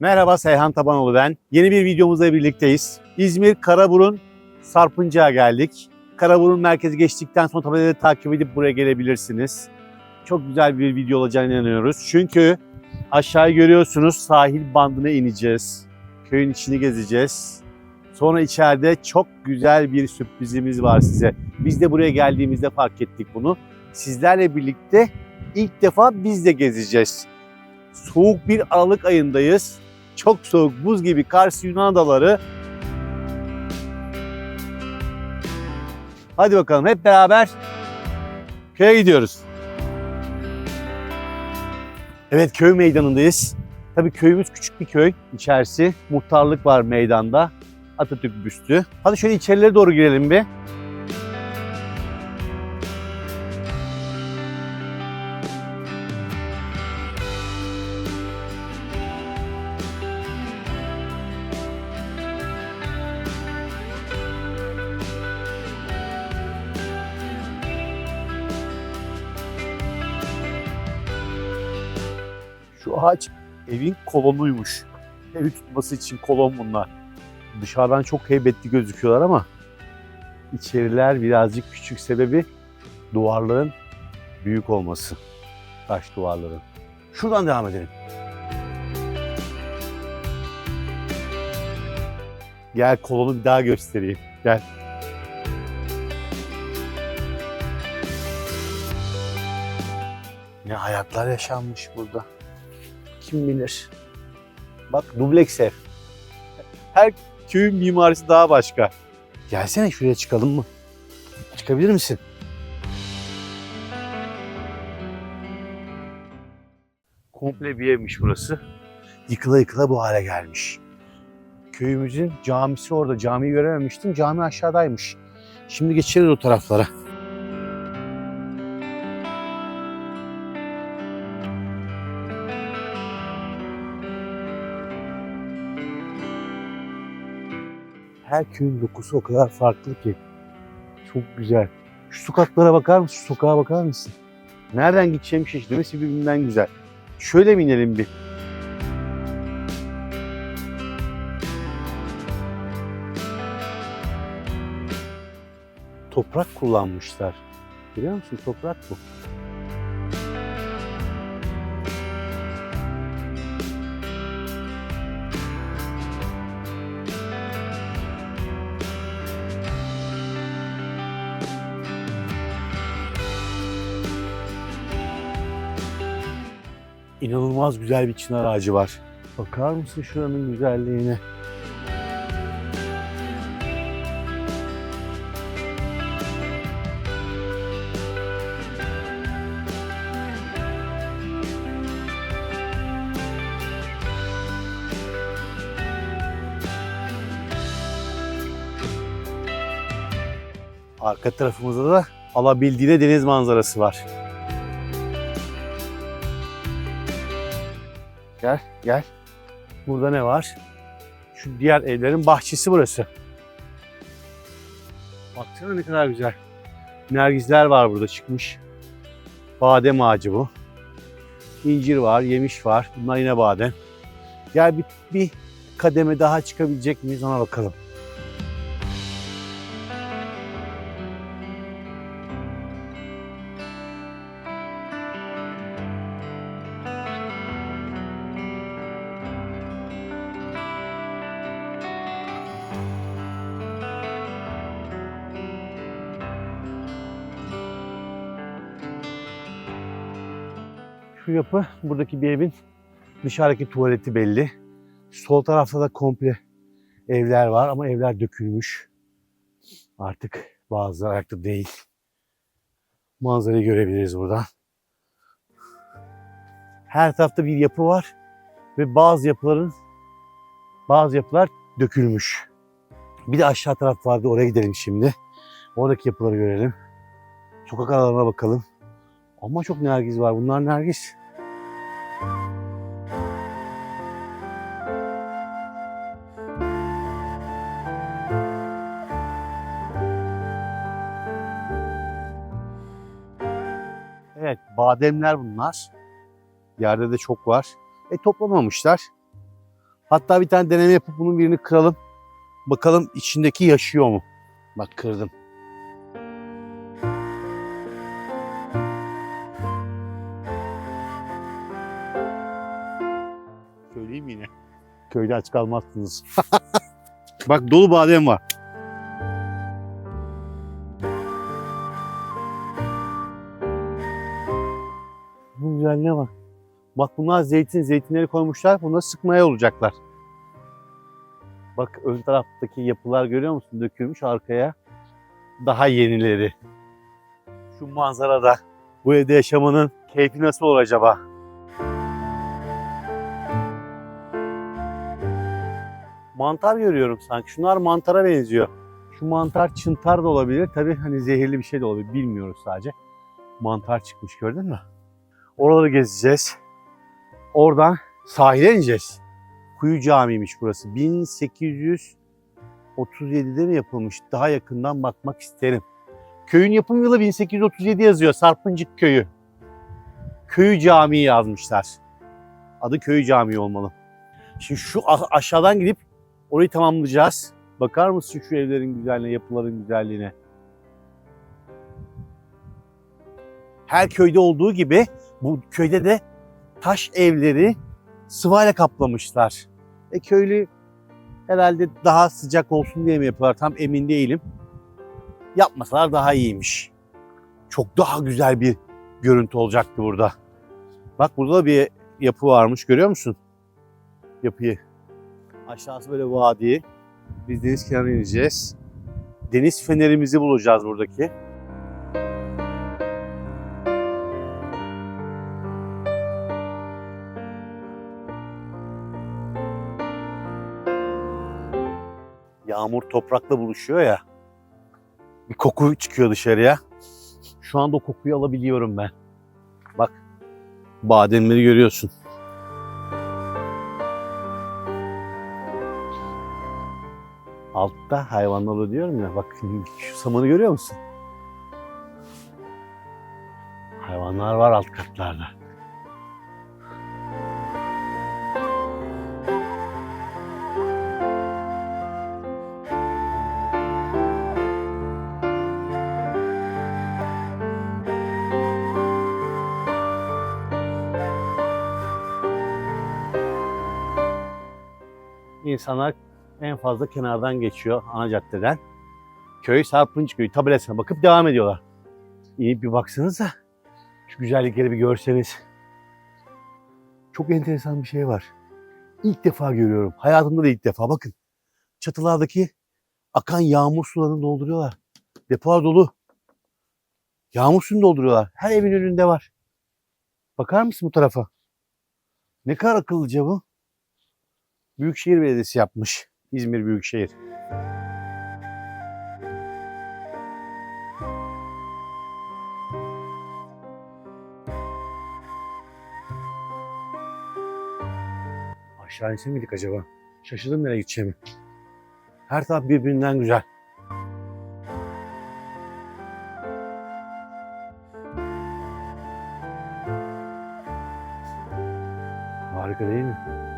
Merhaba Seyhan Tabanoğlu ben. Yeni bir videomuzla birlikteyiz. İzmir Karaburun Sarpıncı'ya geldik. Karaburun merkezi geçtikten sonra tabelayı takip edip buraya gelebilirsiniz. Çok güzel bir video olacağına inanıyoruz. Çünkü aşağıya görüyorsunuz sahil bandına ineceğiz. Köyün içini gezeceğiz. Sonra içeride çok güzel bir sürprizimiz var size. Biz de buraya geldiğimizde fark ettik bunu. Sizlerle birlikte ilk defa biz de gezeceğiz. Soğuk bir Aralık ayındayız. Çok soğuk, buz gibi Kars Yunan adaları. Hadi bakalım hep beraber köye gidiyoruz. Evet köy meydanındayız. Tabii köyümüz küçük bir köy. İçerisi muhtarlık var meydanda. Atatürk büstü. Hadi şöyle içerilere doğru girelim bir. Şu ağaç evin kolonuymuş. Evi tutması için kolon bunlar. Dışarıdan çok heybetli gözüküyorlar ama içeriler birazcık küçük sebebi duvarların büyük olması. Taş duvarların. Şuradan devam edelim. Gel kolonu bir daha göstereyim. Gel. Ne hayatlar yaşanmış burada. Kim bilir. Bak dubleks ev. Her köyün mimarisi daha başka. Gelsene şuraya çıkalım mı? Çıkabilir misin? Komple bir evmiş burası. Yıkıla yıkıla bu hale gelmiş. Köyümüzün camisi orada. Camiyi görememiştim. Cami aşağıdaymış. Şimdi geçeriz o taraflara. Her köyün dokusu o kadar farklı ki. Çok güzel. Şu sokaklara bakar mısın? Şu sokağa bakar mısın? Nereden gideceğim şaşırdım. Hepsi birbirinden güzel. Şöyle mi inelim bir? Toprak kullanmışlar. Biliyor musun? Toprak bu. İnanılmaz güzel bir çınar ağacı var. Bakar mısın şuranın güzelliğine? Arka tarafımızda da alabildiğine deniz manzarası var. Gel, gel. Burada ne var? Şu diğer evlerin bahçesi burası. Baksana ne kadar güzel. Nergisler var burada çıkmış. Badem ağacı bu. İncir var, yemiş var. Bunlar yine badem. Gel bir, bir kademe daha çıkabilecek miyiz ona bakalım. Yapı buradaki bir evin dışarıdaki tuvaleti belli. Sol tarafta da komple evler var ama evler dökülmüş. Artık bazıları ayakta değil. Manzarayı görebiliriz buradan. Her tarafta bir yapı var ve bazı yapıların bazı yapılar dökülmüş. Bir de aşağı taraf vardı oraya gidelim şimdi. Oradaki yapıları görelim. Sokak aralarına bakalım. Ama çok nergis var. Bunlar nergis. Evet, bademler bunlar. Yerde de çok var. E toplamamışlar. Hatta bir tane deneme yapıp bunun birini kıralım. Bakalım içindeki yaşıyor mu? Bak kırdım. Söyleyeyim yine. Köyde aç kalmazsınız. Bak dolu badem var. Güzelliğe bak. Bak bunlar zeytin, zeytinleri koymuşlar. Bunları sıkmaya olacaklar. Bak ön taraftaki yapılar görüyor musun? Dökülmüş arkaya. Daha yenileri. Şu manzarada bu evde yaşamanın keyfi nasıl olur acaba? Mantar görüyorum sanki. Şunlar mantara benziyor. Şu mantar çıntar da olabilir. Tabii hani zehirli bir şey de olabilir. Bilmiyoruz sadece. Mantar çıkmış gördün mü? Oraları gezeceğiz. Oradan sahile ineceğiz. Kuyu Camii'ymiş burası. 1837'de mi yapılmış? Daha yakından bakmak isterim. Köyün yapım yılı 1837 yazıyor. Sarpıncık Köyü. Köyü Camii yazmışlar. Adı Köyü Camii olmalı. Şimdi şu aşağıdan gidip orayı tamamlayacağız. Bakar mısın şu evlerin güzelliğine, yapıların güzelliğine? Her köyde olduğu gibi bu köyde de taş evleri sıvayla kaplamışlar. E köylü herhalde daha sıcak olsun diye mi yapıyorlar tam emin değilim. Yapmasalar daha iyiymiş. Çok daha güzel bir görüntü olacaktı burada. Bak burada da bir yapı varmış görüyor musun? Yapıyı. Aşağısı böyle vadi. Biz deniz kenarına ineceğiz. Deniz fenerimizi bulacağız buradaki. Yağmur toprakla buluşuyor ya. Bir koku çıkıyor dışarıya. Şu anda o kokuyu alabiliyorum ben. Bak bademleri görüyorsun. Altta hayvanlar diyorum ya. Bak şu samanı görüyor musun? Hayvanlar var alt katlarda. İnsanlar en fazla kenardan geçiyor ana caddeden. Köy Sarpınçköy tabelasına bakıp devam ediyorlar. İyi bir baksanıza. Şu güzellikleri bir görseniz. Çok enteresan bir şey var. İlk defa görüyorum. Hayatımda da ilk defa. Bakın. Çatılardaki akan yağmur sularını dolduruyorlar. Depolar dolu. Yağmur suyunu dolduruyorlar. Her evin önünde var. Bakar mısın bu tarafa? Ne kadar akıllıca bu. Büyükşehir Belediyesi yapmış. İzmir Büyükşehir. Aşağı inse miydik acaba? Şaşırdım nereye gideceğimi. Her taraf birbirinden güzel. Harika değil mi?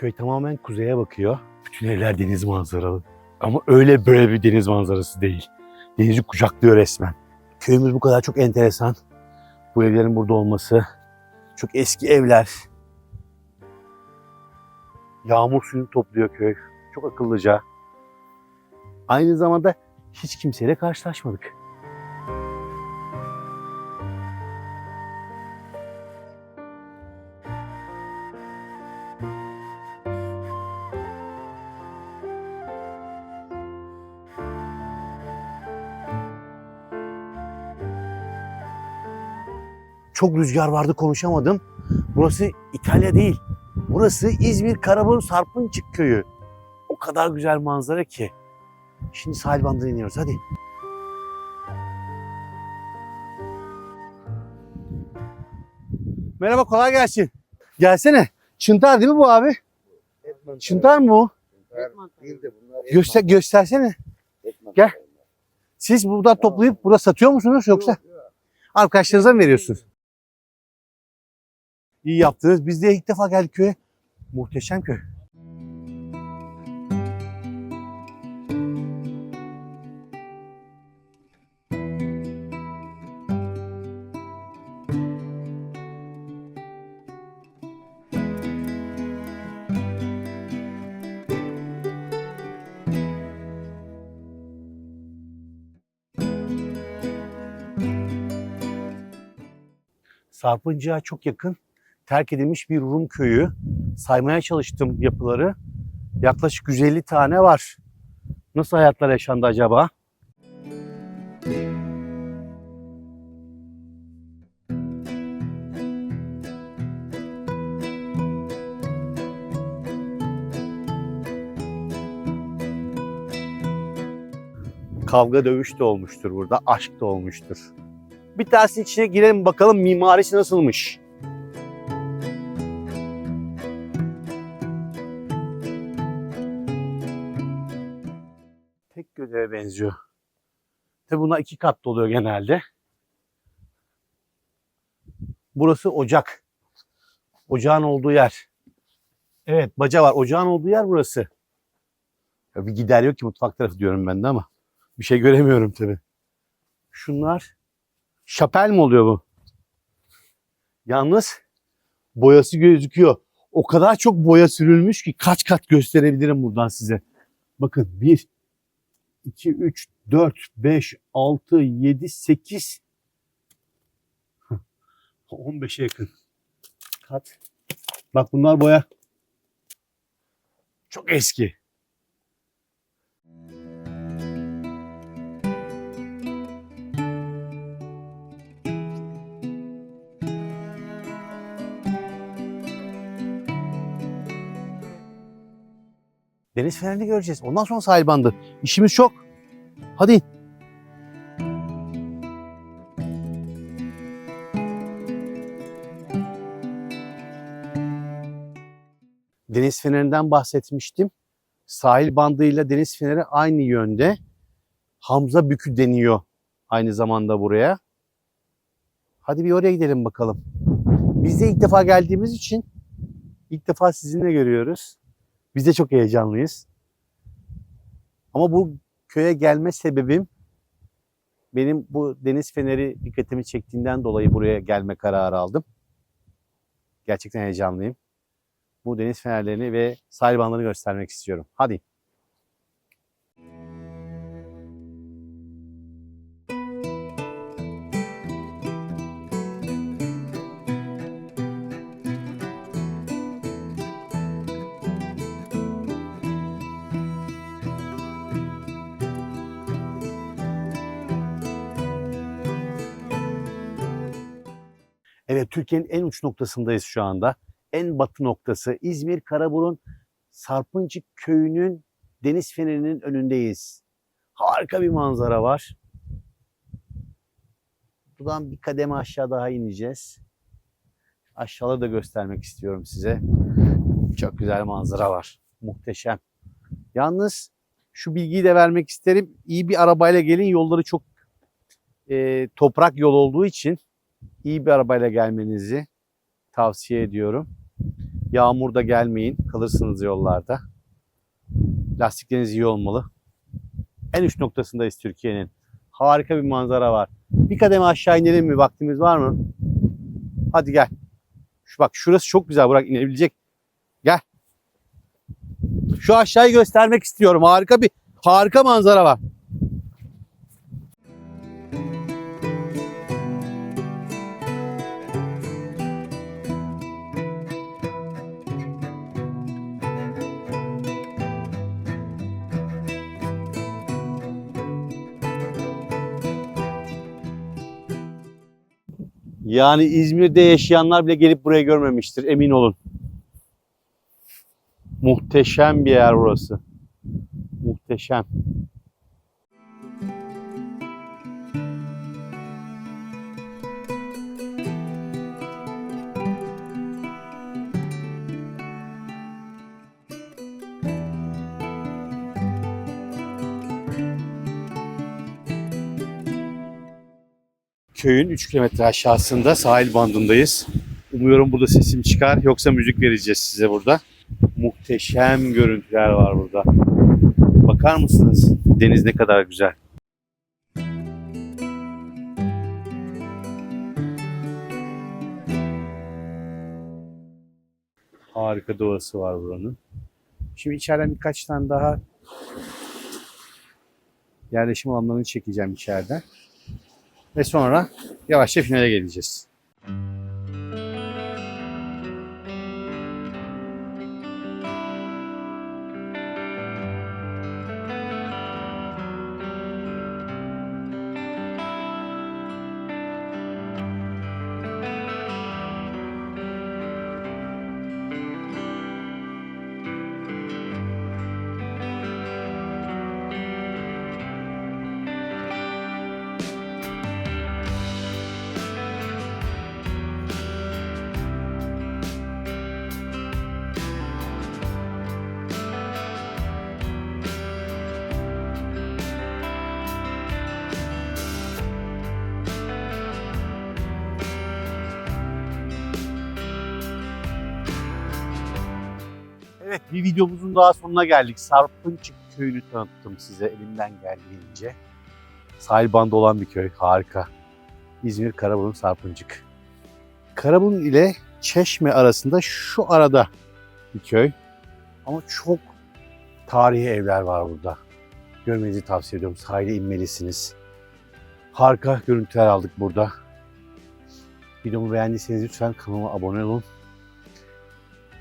Köy tamamen kuzeye bakıyor. Bütün evler deniz manzaralı. Ama öyle böyle bir deniz manzarası değil. Denizi kucaklıyor resmen. Köyümüz bu kadar çok enteresan. Bu evlerin burada olması. Çok eski evler. Yağmur suyunu topluyor köy. Çok akıllıca. Aynı zamanda hiç kimseyle karşılaşmadık. Çok rüzgar vardı konuşamadım. Burası İtalya değil. Burası İzmir Karaburun Sarpınçık köyü. O kadar güzel manzara ki. Şimdi sahil bandına iniyoruz hadi. Merhaba kolay gelsin. Gelsene. Çıntar değil mi bu abi? Evet Şunlar mı et Göster, göstersene. et mantarı Gel. Siz buradan toplayıp burada satıyor musunuz yoksa Yok, yok. arkadaşlarınıza mı veriyorsunuz? İyi yaptınız. Biz de ilk defa geldik köye. Muhteşem köy. Sarpıncı'ya çok yakın terk edilmiş bir Rum köyü. Saymaya çalıştım yapıları. Yaklaşık 150 tane var. Nasıl hayatlar yaşandı acaba? Kavga dövüş de olmuştur burada, aşk da olmuştur. Bir tanesinin içine girelim bakalım mimarisi nasılmış. Benziyor. Tabi buna iki katlı oluyor genelde. Burası ocak. Ocağın olduğu yer. Evet baca var. Ocağın olduğu yer burası. Ya bir gider yok ki mutfak tarafı diyorum ben de ama. Bir şey göremiyorum tabi. Şunlar şapel mi oluyor bu? Yalnız boyası gözüküyor. O kadar çok boya sürülmüş ki kaç kat gösterebilirim buradan size. Bakın 1, 2, 3, 4, 5, 6, 7, 8, 15'e yakın kat. Bak bunlar boya. Çok eski. Deniz fenerini göreceğiz. Ondan sonra sahil bandı. İşimiz çok. Hadi. Deniz fenerinden bahsetmiştim. Sahil bandıyla deniz feneri aynı yönde. Hamza Bükü deniyor aynı zamanda buraya. Hadi bir oraya gidelim bakalım. Biz de ilk defa geldiğimiz için ilk defa sizinle görüyoruz. Biz de çok heyecanlıyız. Ama bu köye gelme sebebim benim bu deniz feneri dikkatimi çektiğinden dolayı buraya gelme kararı aldım. Gerçekten heyecanlıyım. Bu deniz fenerlerini ve sahil göstermek istiyorum. Hadi. Evet Türkiye'nin en uç noktasındayız şu anda. En batı noktası İzmir Karaburun Sarpıncık köyünün deniz fenerinin önündeyiz. Harika bir manzara var. Buradan bir kademe aşağı daha ineceğiz. Aşağıda da göstermek istiyorum size. Çok güzel manzara var. Muhteşem. Yalnız şu bilgiyi de vermek isterim. İyi bir arabayla gelin. Yolları çok e, toprak yol olduğu için iyi bir arabayla gelmenizi tavsiye ediyorum. Yağmurda gelmeyin, kalırsınız yollarda. Lastikleriniz iyi olmalı. En uç noktasındayız Türkiye'nin. Harika bir manzara var. Bir kademe aşağı inelim mi? Vaktimiz var mı? Hadi gel. Şu bak şurası çok güzel Burak inebilecek. Gel. Şu aşağıyı göstermek istiyorum. Harika bir harika manzara var. Yani İzmir'de yaşayanlar bile gelip burayı görmemiştir emin olun. Muhteşem bir yer burası. Muhteşem. Köyün 3 kilometre aşağısında sahil bandındayız. Umuyorum burada sesim çıkar yoksa müzik vereceğiz size burada. Muhteşem görüntüler var burada. Bakar mısınız? Deniz ne kadar güzel. Harika doğası var buranın. Şimdi içeriden birkaç tane daha yerleşim alanlarını çekeceğim içeriden. Ve sonra yavaşça finale geleceğiz. Evet bir videomuzun daha sonuna geldik. Sarpınçık köyünü tanıttım size elimden geldiğince. Sahil bandı olan bir köy. Harika. İzmir Karaburun Sarpıncık. Karaburun ile Çeşme arasında şu arada bir köy. Ama çok tarihi evler var burada. Görmenizi tavsiye ediyorum. Sahile inmelisiniz. Harika görüntüler aldık burada. Videomu beğendiyseniz lütfen kanalıma abone olun.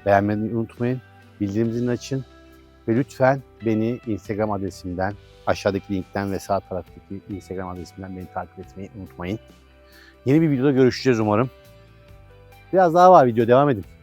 Beğenmeyi unutmayın. Bildirim açın. Ve lütfen beni Instagram adresimden, aşağıdaki linkten ve sağ taraftaki Instagram adresimden beni takip etmeyi unutmayın. Yeni bir videoda görüşeceğiz umarım. Biraz daha var video devam edin.